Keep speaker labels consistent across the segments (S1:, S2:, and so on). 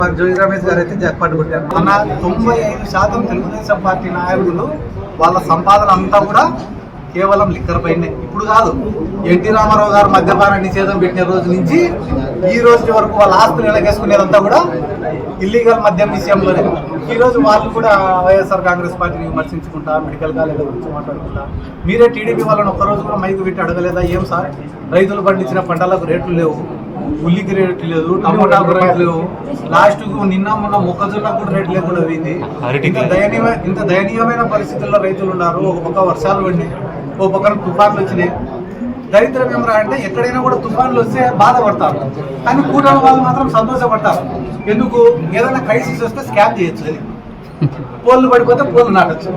S1: జోగి రమేష్ గారు అయితే జాక్పాట్ కొట్టారు. మన తొంభై ఐదు శాతం తెలుగుదేశం పార్టీ నాయకులు వాళ్ళ సంపాదన అంతా కూడా కేవలం లిక్కర్ పైనే. ఇప్పుడు కాదు ఎన్టీ రామారావు గారు మద్యపాన నిషేధం పెట్టిన రోజు నుంచి ఈ రోజు వరకు వాళ్ళ ఆస్తులు ఎలాగేసుకునేదంతా కూడా ఇల్లీగల్ మద్యం విషయంలోనే. ఈ రోజు వాళ్ళు కూడా వైఎస్ఆర్ కాంగ్రెస్ పార్టీని విమర్శించుకుంటా మెడికల్ కాలేజ్ గురించి మాట్లాడుకుంటా. మీరే టీడీపీ వాళ్ళని ఒక్కరోజు కూడా మైకు పెట్టి అడగలేదా? ఏం సార్? రైతులు పండించిన పంటలకు రేట్లు లేవు. ఉల్లికి రేట్లు లేదు టమోటాకు రేట్లు లేవు. లాస్ట్ నిన్న మొన్న మొక్కజొన్న కూడా రేట్ లేకుండా పోయింది. ఇంత దయనీయ ఇంత దయనీయమైన పరిస్థితుల్లో రైతులు ఉన్నారు. ఒక పక్క వర్షాలు పడినాయి ఒక పక్కన తుఫాన్లు వచ్చినాయి. దరిద్రం ఏమరా అంటే ఎక్కడైనా కూడా తుఫాన్లు వస్తే బాధపడతారు. కానీ కూటమి వాళ్ళు మాత్రం సంతోషపడతారు. ఎందుకు? ఏదైనా క్రైసిస్ వస్తే స్కామ్ చేయొచ్చు. అని పోళ్ళు పడిపోతే పోళ్ళు నాటచ్చు.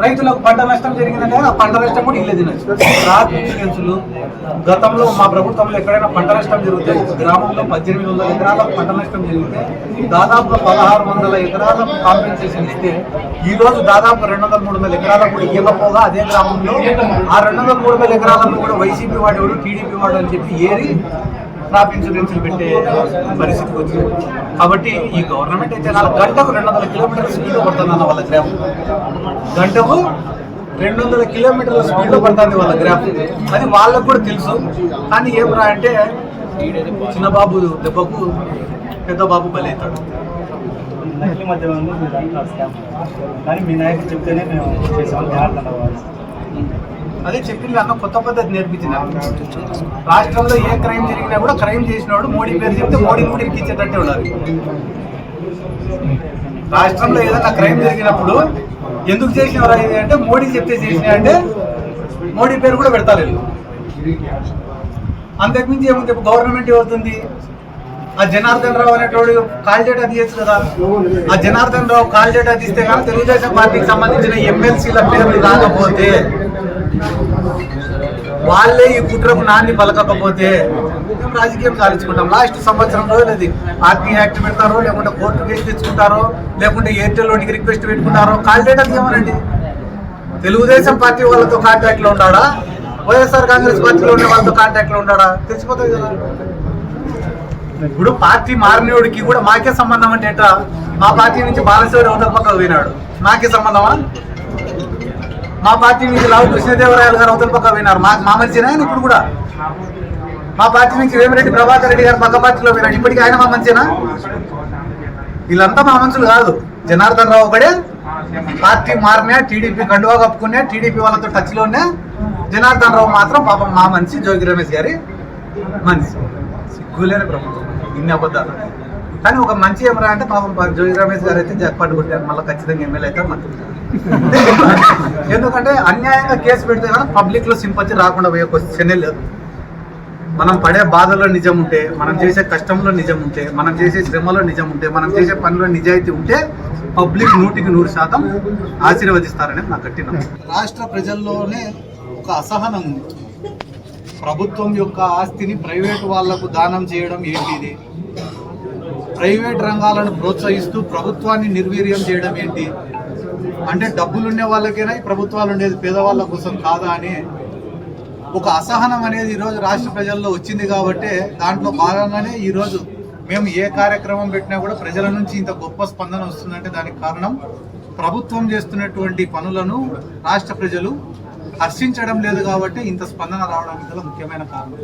S1: రైతులకు పంట నష్టం జరిగిందంటే ఆ పంట నష్టం కూడా ఇల్లే తినచ్చు. గతంలో మా ప్రభుత్వంలో ఎక్కడైనా పంట నష్టం జరిగితే గ్రామంలో పద్దెనిమిది వందల ఎకరాలకు పంట నష్టం జరిగితే దాదాపు పదహారు వందల ఎకరాలకు కాంపెన్సేషన్ ఇస్తే ఈ రోజు దాదాపు రెండు వందల మూడు వందల ఎకరాలకు కూడా ఇవ్వకపోగా అదే గ్రామంలో ఆ రెండు వందల మూడు వందల ఎకరాలను కూడా వైసీపీ వాడేవాడు టీడీపీ వాడు అని చెప్పి ఏరి క్రాప్ ఇన్సూరెన్స్లు పెట్టే పరిస్థితికి వచ్చింది. కాబట్టి ఈ గవర్నమెంట్ అయితే నాలుగు గంటకు రెండు వందల కిలోమీటర్ల స్పీడ్ పడుతుంది వాళ్ళ గ్రాఫ్. గంటకు రెండు వందల కిలోమీటర్ల స్పీడ్ పడుతుంది వాళ్ళ గ్రాఫ్. అది వాళ్ళకు కూడా తెలుసు. కానీ ఏం రా అంటే చిన్న బాబు దెబ్బకు పెద్ద బాబు బలవుతాడు
S2: నకిలీ మధ్య కానీ మీ నాయకుడు చెప్తేనే మేము చేసామని జాగ్రత్త
S1: అదే చెప్పింది అన్న కొత్త పద్ధతి నేర్పించిన రాష్ట్రంలో ఏ క్రైమ్ జరిగినా కూడా క్రైమ్ చేసినవాడు మోడీ పేరు చెప్తే మోడీ కూడా ఇరికిచ్చేటట్టే ఉండాలి. రాష్ట్రంలో ఏదైనా క్రైమ్ జరిగినప్పుడు ఎందుకు చేసినవరా ఇది అంటే మోడీ చెప్తే చేసినా అంటే మోడీ పేరు కూడా పెడతారు. వీళ్ళు అంతకుమించి ఏముంది? గవర్నమెంట్ ఏమవుతుంది ఆ జనార్దన్ రావు అనేటోడు కాల్ డేటా తీయచ్చు కదా. ఆ జనార్దన్ రావు కాల్ డేటా తీస్తే కానీ తెలుగుదేశం పార్టీకి సంబంధించిన ఎమ్మెల్సీల పేర్లు రాకపోతే వాళ్ళే ఈ కుట్రకు నాన్ని పలకకపోతే మేము రాజకీయం సాధించుకుంటాం. లాస్ట్ సంవత్సరం లేదు పార్టీ యాక్ట్ పెడతారో లేకుంటే కోర్టు కేసు తెచ్చుకుంటారో లేకుంటే ఎయిర్టెల్ లోనికి రిక్వెస్ట్ పెట్టుకుంటారో కాల్ చేయడానికి ఏమనండి తెలుగుదేశం పార్టీ వాళ్ళతో కాంటాక్ట్లో ఉన్నాడా? వైఎస్ఆర్ కాంగ్రెస్ పార్టీలో ఉండే వాళ్ళతో కాంటాక్ట్లో ఉన్నాడా? తెలిసిపోతుంది కదా. ఇప్పుడు పార్టీ మారినోడికి కూడా మాకే సంబంధం అంటే ఎట్లా మా పార్టీ నుంచి బాలశివరి అవతల పక్కకు పోయినాడు. మాకే సంబంధమా? మా పార్టీ నుంచి లావు కృష్ణదేవరాయలు గారు అవతల పక్క పోయినారు. మా మా మంచినా ఆయన ఇప్పుడు కూడా. మా పార్టీ నుంచి వేమిరెడ్డి ప్రభాకర్ రెడ్డి గారు పక్క పార్టీలో పోయినాడు. ఇప్పటికీ ఆయన మా మంచినా వీళ్ళంతా మా మనుషులు కాదు. జనార్దన్ రావు ఒకడే. పార్టీ మారినా టీడీపీ కండువా కప్పుకునే టీడీపీ వాళ్ళతో టచ్లోనే జనార్దన్ రావు మాత్రం పాపం మా మనిషి జోగి రమేష్ గారి మనిషి. సిగ్గులేని ప్రభుత్వం ఇన్ని అబద్ధాలు. కానీ ఒక మంచి ఏమరా అంటే పాపం జోగి రమేష్ గారు అయితే జగపాటు కొట్టారు మళ్ళీ ఖచ్చితంగా ఎమ్మెల్యే అయితే మంత్రి ఎందుకంటే అన్యాయంగా కేసు పెడితే కానీ పబ్లిక్లో సింపతి రాకుండా పోయే క్వశ్చనే లేదు. మనం పడే బాధలో నిజం ఉంటే మనం చేసే కష్టంలో నిజం ఉంటే మనం చేసే శ్రమలో నిజం ఉంటే మనం చేసే పనిలో నిజాయితీ ఉంటే పబ్లిక్ నూటికి నూరు శాతం ఆశీర్వదిస్తారని నాకు కట్టిన రాష్ట్ర ప్రజల్లోనే ఒక అసహనం ఉంది. ప్రభుత్వం యొక్క ఆస్తిని ప్రైవేట్ వాళ్ళకు దానం చేయడం ఏంటిది? ప్రైవేట్ రంగాలను ప్రోత్సహిస్తూ ప్రభుత్వాన్ని నిర్వీర్యం చేయడం ఏంటి? అంటే డబ్బులుండే వాళ్ళకైనా? ప్రభుత్వాలు ఉండేది పేదవాళ్ళ కోసం కాదా అని ఒక అసహనం అనేది ఈరోజు రాష్ట్ర ప్రజల్లో వచ్చింది కాబట్టి దాంట్లో భాగంగానే ఈరోజు మేము ఏ కార్యక్రమం పెట్టినా కూడా ప్రజల నుంచి ఇంత గొప్ప స్పందన వస్తుందంటే దానికి కారణం ప్రభుత్వం చేస్తున్నటువంటి పనులను రాష్ట్ర ప్రజలు హర్షించడం లేదు కాబట్టి ఇంత స్పందన రావడానికి గల ముఖ్యమైన కారణం.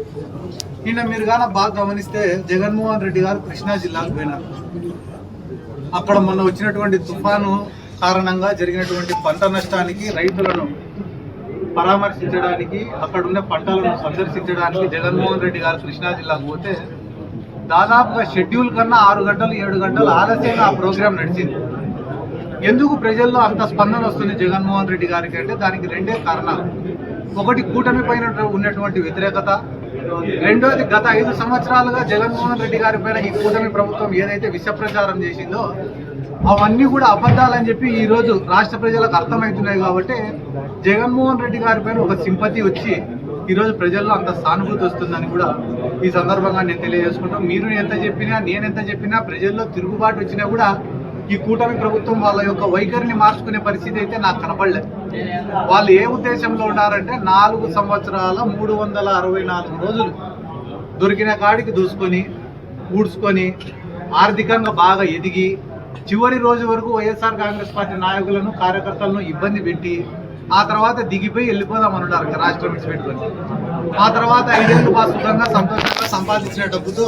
S1: నిన్న మీరు కానీ బాగా గమనిస్తే జగన్మోహన్ రెడ్డి గారు కృష్ణా జిల్లాకు పోయినారు. అక్కడ మొన్న వచ్చినటువంటి తుఫాను కారణంగా జరిగినటువంటి పంట నష్టానికి రైతులను పరామర్శించడానికి అక్కడ ఉన్న పంటలను సందర్శించడానికి జగన్మోహన్ రెడ్డి గారు కృష్ణా జిల్లాకు పోతే దాదాపుగా షెడ్యూల్ కన్నా ఆరు గంటలు ఏడు గంటలు ఆలస్యంగా ఆ ప్రోగ్రాం నడిచింది. ఎందుకు ప్రజల్లో అంత స్పందన వస్తుంది జగన్మోహన్ రెడ్డి గారికి అంటే దానికి రెండే కారణాలు. ఒకటి కూటమి పైన ఉన్నటువంటి వ్యతిరేకత. రెండోది గత ఐదు సంవత్సరాలుగా జగన్మోహన్ రెడ్డి గారి పైన ఈ కూటమి ప్రభుత్వం ఏదైతే విష ప్రచారం చేసిందో అవన్నీ కూడా అబద్ధాలని చెప్పి ఈ రోజు రాష్ట్ర ప్రజలకు అర్థమవుతున్నాయి కాబట్టి జగన్మోహన్ రెడ్డి గారి పైన ఒక సింపతి వచ్చి ఈరోజు ప్రజల్లో అంత సానుభూతి వస్తుందని కూడా ఈ సందర్భంగా నేను తెలియజేసుకుంటాం. మీరు ఎంత చెప్పినా నేను ఎంత చెప్పినా ప్రజల్లో తిరుగుబాటు వచ్చినా కూడా ఈ కూటమి ప్రభుత్వం వాళ్ళ యొక్క వైఖరిని మార్చుకునే పరిస్థితి అయితే నాకు కనపడలేదు. వాళ్ళు ఏ ఉద్దేశంలో ఉన్నారంటే నాలుగు సంవత్సరాల మూడు వందల అరవై నాలుగు రోజులు దొరికిన కాడికి దూసుకొని ఊడ్చుకొని ఆర్థికంగా బాగా ఎదిగి చివరి రోజు వరకు వైఎస్ఆర్ కాంగ్రెస్ పార్టీ నాయకులను కార్యకర్తలను ఇబ్బంది పెట్టి ఆ తర్వాత దిగిపోయి వెళ్ళిపోదాం అన్నారు ఇంకా రాష్ట్రం విడిచిపెట్టుకొని ఆ తర్వాత ఐదేళ్ళు బాగా సుఖంగా సంతోషంగా సంపాదించిన డబ్బుతో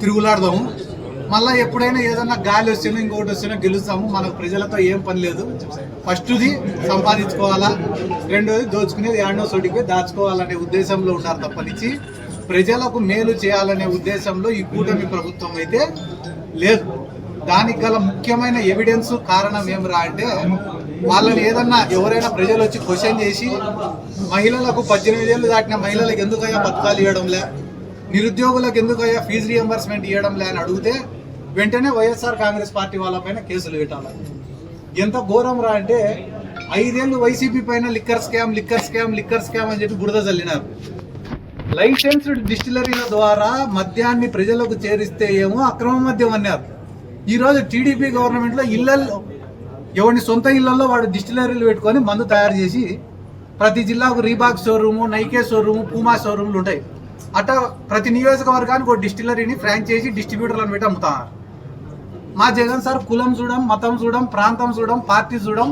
S1: తిరుగులాడదాము. మళ్ళీ ఎప్పుడైనా ఏదన్నా గాలి వచ్చినా ఇంకోటి వచ్చినా గెలుస్తాము. మనకు ప్రజలతో ఏం పని లేదు. ఫస్ట్ది సంపాదించుకోవాలా? రెండోది దోచుకునేది ఏడో చోటికి దాచుకోవాలనే ఉద్దేశంలో ఉన్నారు తప్పనిచ్చి ప్రజలకు మేలు చేయాలనే ఉద్దేశంలో ఈ కూటమి ప్రభుత్వం అయితే లేదు. దానికి గల ముఖ్యమైన ఎవిడెన్స్ కారణం ఏమిరా అంటే వాళ్ళని ఏదన్నా ఎవరైనా ప్రజలు వచ్చి క్వశ్చన్ చేసి మహిళలకు పద్దెనిమిది ఏళ్ళు దాటిన మహిళలకు ఎందుకయ్యా పథకాలు ఇవ్వడంలే? నిరుద్యోగులకు ఎందుకయ్యా ఫీజు రియంబర్స్మెంట్ ఇవ్వడంలే అని అడిగితే వెంటనే వైఎస్ఆర్ కాంగ్రెస్ పార్టీ వాళ్ళపైన కేసులు పెట్టాలి. ఎంత ఘోరం రా అంటే ఐదేళ్ళు వైసీపీ పైన liquor scam liquor scam liquor scam అని చెప్పి బురద చల్లినారు లైసెన్స్డ్ డిస్టిలరీల ద్వారా మద్యాన్ని ప్రజలకు చేరిస్తే ఏమో అక్రమ మద్యం అన్నారు. ఈరోజు టీడీపీ గవర్నమెంట్లో ఇళ్ళలో ఎవరిని సొంత ఇళ్ళలో వాడు డిస్టిలరీలు పెట్టుకొని మందు తయారు చేసి ప్రతి జిల్లాకు Reebok showroom Nike showroom Puma షోరూమ్లు ఉంటాయి. అట్లా ప్రతి నియోజకవర్గానికి ఒక డిస్టిలరీని ఫ్రాంచైజీ డిస్ట్రిబ్యూటర్లను పెట్టి అమ్ముతారు. మా జగన్ సార్ కులం చూడం మతం చూడం ప్రాంతం చూడం పార్టీ చూడం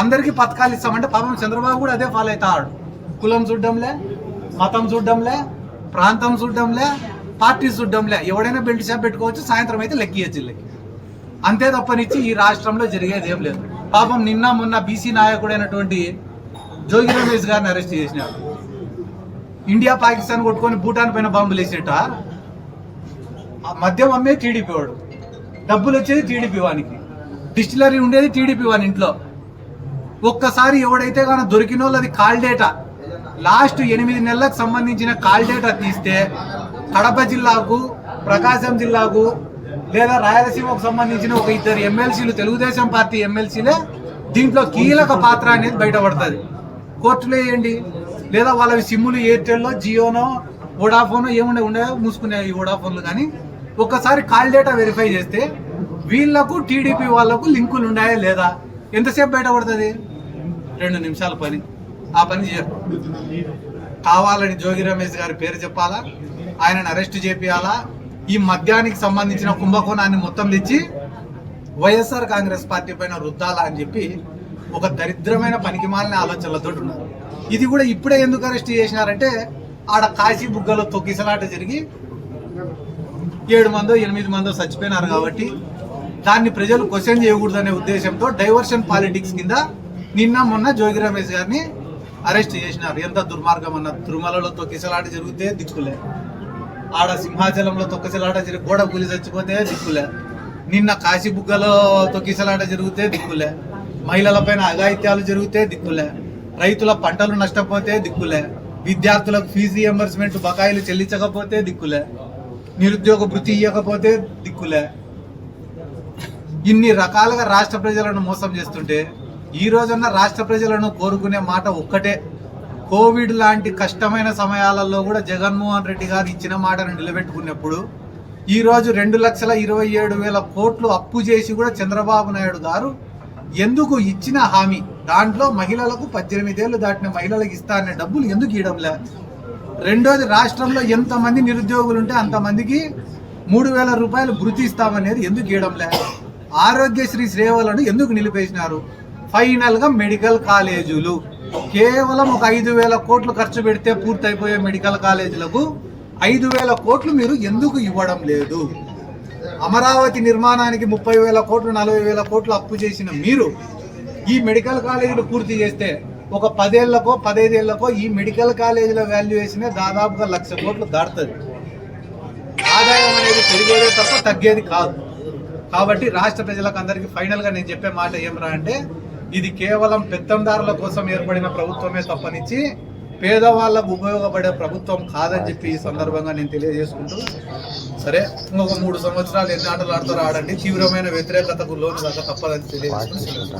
S1: అందరికీ పథకాలు ఇస్తామంటే పాపం చంద్రబాబు కూడా అదే ఫాలో అవుతాడు. కులం చూడడంలే మతం చూడడంలే ప్రాంతం చూడడంలే పార్టీ చూడడంలే. ఎవడైనా బెల్ట్ షాప్ పెట్టుకోవచ్చు సాయంత్రం అయితే లెక్కియచ్చు వీళ్ళకి అంతే తప్పనిచ్చి ఈ రాష్ట్రంలో జరిగేది ఏం లేదు. పాపం నిన్న మొన్న బీసీ నాయకుడైనటువంటి జోగి రమేష్ గారిని అరెస్ట్ చేసినారు ఇండియా పాకిస్తాన్ కొట్టుకొని భూటాన్ పైన బాంబులు వేసేట మద్యం అమ్మే టీడీపీ వాడు. డబ్బులు వచ్చేది టీడీపీ వానికి. డిస్టిలరీ ఉండేది టీడీపీ వాని ఇంట్లో. ఒక్కసారి ఎవడైతే కానీ దొరికిన వాళ్ళది కాల్ డేటా. లాస్ట్ ఎనిమిది నెలలకు సంబంధించిన కాల్ డేటా తీస్తే కడప జిల్లాకు ప్రకాశం జిల్లాకు లేదా రాయలసీమకు సంబంధించిన ఒక ఇద్దరు ఎమ్మెల్సీలు తెలుగుదేశం పార్టీ ఎమ్మెల్సీలే దీంట్లో కీలక పాత్ర అనేది బయటపడుతుంది. కోర్టులో వేయండి లేదా వాళ్ళవి సిమ్ములు ఎయిర్టెల్లో జియోనో వోడాఫోన్ ఏముండే ఉండే మూసుకునే ఈ వోడాఫోన్లు కానీ ఒక్కసారి కాల్ డేటా వెరిఫై చేస్తే వీళ్ళకు టీడీపీ వాళ్ళకు లింకులు ఉన్నాయా లేదా? ఎంతసేపు బయటపడుతుంది? రెండు నిమిషాల పని. ఆ పని చేయరు కావాలని జోగి రమేష్ గారి పేరు చెప్పాలా? ఆయనను అరెస్ట్ చేపియాలా? ఈ మద్యానికి సంబంధించిన కుంభకోణాన్ని మొత్తం తెచ్చి వైఎస్ఆర్ కాంగ్రెస్ పార్టీ పైన రుద్దాలా అని చెప్పి ఒక దరిద్రమైన పనికిమాలిన ఆలోచనలతో ఉన్నారు. ఇది కూడా ఇప్పుడే ఎందుకు అరెస్ట్ చేసినారంటే ఆడ కాశీ బుగ్గలో తొక్కిసలాట జరిగి ఏడు మందో ఎనిమిది మందో చచ్చిపోయినారు కాబట్టి దాన్ని ప్రజలు క్వశ్చన్ చేయకూడదనే ఉద్దేశంతో డైవర్షన్ పాలిటిక్స్ కింద నిన్న మొన్న జోగి రమేష్ గారిని అరెస్ట్ చేసినారు. ఎంత దుర్మార్గం అన్న తిరుమలలో తొక్కిసలాట జరిగితే దిక్కులే. ఆడ సింహాచలంలో తొక్కిసలాట జరిగి గోడ కూలి చచ్చిపోతే దిక్కులే. నిన్న కాశీబుగ్గలో తొక్కిసలాట జరిగితే దిక్కులే. మహిళలపైన అఘాయిత్యాలు జరిగితే దిక్కులే. రైతుల పంటలు నష్టపోతే దిక్కులే. విద్యార్థులకు ఫీజు రియంబర్స్మెంట్ బకాయిలు చెల్లించకపోతే దిక్కులే. నిరుద్యోగ వృత్తి ఇవ్వకపోతే దిక్కులే. ఇన్ని రకాలుగా రాష్ట్ర ప్రజలను మోసం చేస్తుంటే ఈ రోజున్న రాష్ట్ర ప్రజలను కోరుకునే మాట ఒక్కటే. కోవిడ్ లాంటి కష్టమైన సమయాలలో కూడా జగన్మోహన్ రెడ్డి గారు ఇచ్చిన మాటను నిలబెట్టుకున్నప్పుడు ఈ రోజు రెండు లక్షల ఇరవై ఏడు వేల కోట్లు అప్పు చేసి కూడా చంద్రబాబు నాయుడు గారు ఎందుకు ఇచ్చిన హామీ? దాంట్లో మహిళలకు పద్దెనిమిదేళ్ళు దాటిన మహిళలకు ఇస్తా అనే డబ్బులు ఎందుకు ఇవ్వడం లేదు రెండోది రాష్ట్రంలో ఎంతమంది నిరుద్యోగులు ఉంటే అంతమందికి మూడు వేల రూపాయలు భృతి ఇస్తామనేది ఎందుకు ఇవ్వడంలే ఆరోగ్యశ్రీ సేవలను ఎందుకు నిలిపేసినారు? ఫైనల్గా మెడికల్ కాలేజీలు. కేవలం ఒక ఐదు వేల కోట్లు ఖర్చు పెడితే పూర్తయిపోయే మెడికల్ కాలేజీలకు ఐదు వేల కోట్లు మీరు ఎందుకు ఇవ్వడం లేదు? అమరావతి నిర్మాణానికి ముప్పై వేల కోట్లు నలభై వేల కోట్లు అప్పు చేసిన మీరు ఈ మెడికల్ కాలేజీలు పూర్తి చేస్తే ఒక పదేళ్ళకో పదైదేళ్ళకో ఈ మెడికల్ కాలేజీల వాల్యుయేషనే దాదాపుగా లక్ష కోట్లు దాటుతుంది. ఆదాయం అనేది పెరిగేదే తప్ప తగ్గేది కాదు. కాబట్టి రాష్ట్ర ప్రజలకు అందరికీ ఫైనల్గా నేను చెప్పే మాట ఏమరా అంటే ఇది కేవలం పెత్తందారుల కోసం ఏర్పడిన ప్రభుత్వమే తప్పనిచ్చి పేదవాళ్ళకు ఉపయోగపడే ప్రభుత్వం కాదని చెప్పి ఈ సందర్భంగా నేను తెలియజేసుకుంటూ సరే ఇంకొక మూడు సంవత్సరాలు ఎన్ని ఆటలు ఆడతారో ఆడండి తీవ్రమైన వ్యతిరేకతకు లోను కాక తప్పదని తెలియజేసుకుంటూ